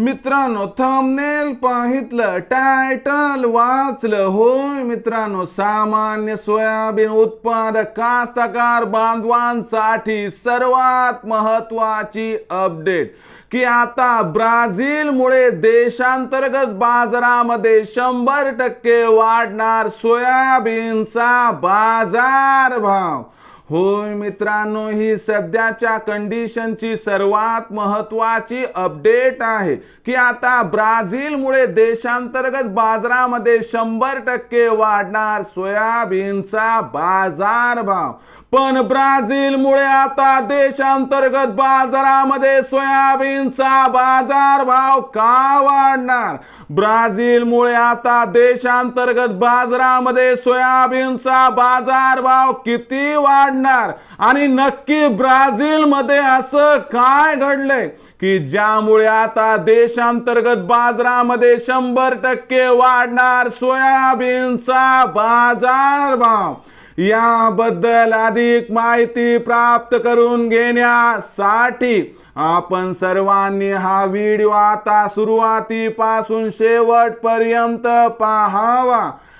मित्रांनो thumbnail पाहितलं title वाचलं. होय मित्रांनो सामान्य सोयाबीन उत्पादक कास्तकार बांधवांसाठी सर्वात महत्वाची अपडेट की आता ब्राझीलमुळे देशांतर्गत बाजारामध्ये शंभर टक्के वाढणार सोयाबीनचा बाजार भाव होय मित्रांनो ही सध्याच्या कंडिशनची सर्वात महत्वाची अपडेट आहे की आता ब्राझीलमुळे देशांतर्गत बाजारामध्ये शंभर टक्के वाढणार सोयाबीनचा बाजारभाव. पण ब्राझीलमुळे आता देशांतर्गत बाजारामध्ये सोयाबीनचा बाजारभाव का वाढणार? ब्राझीलमुळे आता देशांतर्गत बाजारामध्ये सोयाबीनचा बाजारभाव किती वाढणार? आणि नक्की ब्राझीलमध्ये असं काय घडलंय? की ज्यामुळे आता देशांतर्गत बाजारामध्ये शंभर टक्के वाढणार सोयाबीनचा बाजारभाव. याबद्दल अधिक माहिती प्राप्त करून घेण्यासाठी आपण सर्वांनी हा व्हिडिओ आता सुरुवातीपासून शेवटपर्यंत पाहावा.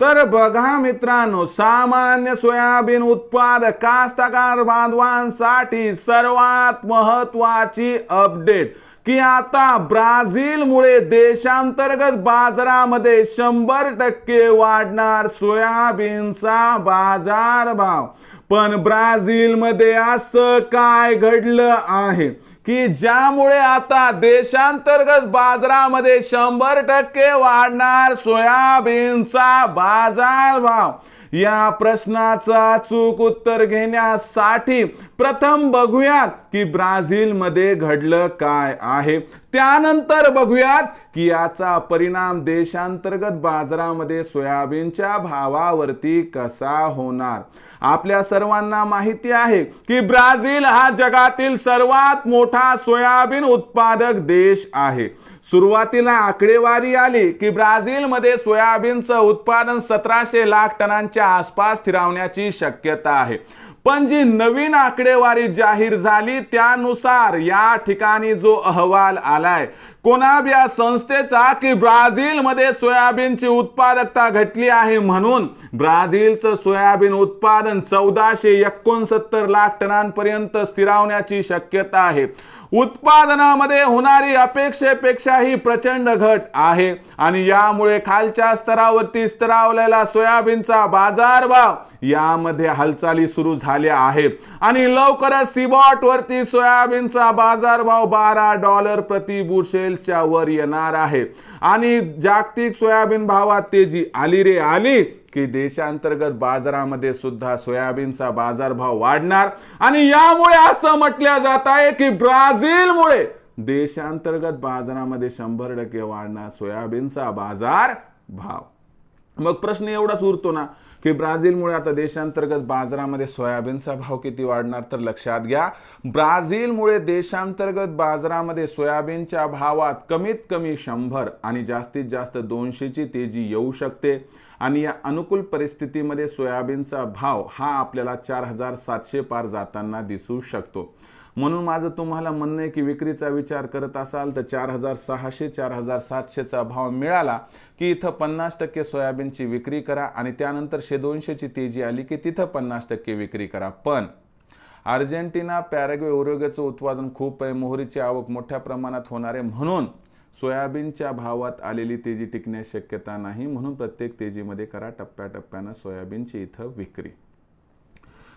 तर बघा मित्रांनो सामान्य सोयाबीन उत्पादक कास्तकार बांधवांसाठी सर्वात महत्वाची अपडेट की आता ब्राझीलमुळे देशांतर्गत बाजारामध्ये शंभर टक्के वाढणार सोयाबीनचा बाजारभाव. पण ब्राझीलमध्ये असं काय घडलं आहे? की ज्यामुळे आता देशांतर्गत बाजारामध्ये शंभर टक्के वाढणार सोयाबीनचा बाजारभाव या प्रश्नाचा चूक उत्तर घेण्यासाठी प्रथम बघूयात की ब्राझीलमध्ये घडलं काय आहे. त्यानंतर बघूयात की याचा परिणाम देशांतर्गत बाजारामध्ये सोयाबीनच्या भावावरती कसा होणार? आपल्या सर्वांना माहिती आहे की ब्राझील हा जगातील सर्वात मोठा सोयाबीन उत्पादक देश आहे. सुरुवातीला आकडेवारी आली की ब्राझीलमध्ये सोयाबीनचं उत्पादन सतराशे लाख टनांच्या आसपास स्थिरावण्याची शक्यता आहे. पण जी नवीन आकडेवारी जाहीर झाली त्यानुसार या ठिकाणी जो अहवाल आलाय कोणाब या संस्थेचा की ब्राझीलमध्ये सोयाबीनची उत्पादकता घटली आहे म्हणून ब्राझीलचं सोयाबीन उत्पादन चौदाशे एकोणसत्तर लाख टनांपर्यंत स्थिरावण्याची शक्यता आहे. उत्पादनामध्ये होणारी अपेक्षेपेक्षाही प्रचंड घट आहे. आणि यामुळे खालच्या स्तरावरती स्तरावलेला सोयाबीनचा बाजारभाव यामध्ये हालचाली सुरू झाल्या आहेत. आणि लवकरच सिबॉट वरती सोयाबीनचा बाजारभाव बारा डॉलर प्रति बुशेलच्या वर येणार आहे. आणि जागतिक सोयाबीन भावात तेजी आली रे आली. की देशांतर्गत बाजारामध्ये सुद्धा सोयाबीनचा बाजारभाव वाढणार आणि यामुळे असं म्हटलं जात आहे की ब्राझीलमुळे देशांतर्गत बाजारामध्ये शंभर टक्के वाढणार सोयाबीनचा बाजार भाव मग प्रश्न एवढाच उरतो ना की ब्राझीलमुळे आता देशांतर्गत बाजारामध्ये सोयाबीनचा भाव किती वाढणार तर लक्षात घ्या. ब्राझीलमुळे देशांतर्गत बाजारामध्ये सोयाबीनच्या भावात कमीत कमी शंभर आणि जास्तीत जास्त दोनशेची तेजी येऊ शकते. आणि या अनुकूल परिस्थितीमध्ये सोयाबीनचा भाव हा आपल्याला चार हजार सातशे पार जाताना दिसू शकतो. म्हणून माझं तुम्हाला म्हणणं आहे की विक्रीचा विचार करत असाल तर चार हजार सहाशे चार हजार सातशेचा भाव मिळाला की इथं पन्नास टक्के सोयाबीनची विक्री करा आणि त्यानंतर शे दोनशेची तेजी आली की तिथं पन्नास टक्के विक्री करा. पण अर्जेंटिना पॅरेग्वे उरुग्वेचं उत्पादन खूप आहे. मोहरीची आवक मोठ्या प्रमाणात होणार आहे. म्हणून सोयाबीनच्या भावात आलेली तेजी टिकण्यास शक्यता नाही. म्हणून प्रत्येक तेजीमध्ये करा टप्प्याटप्प्यानं सोयाबीनची इथं विक्री.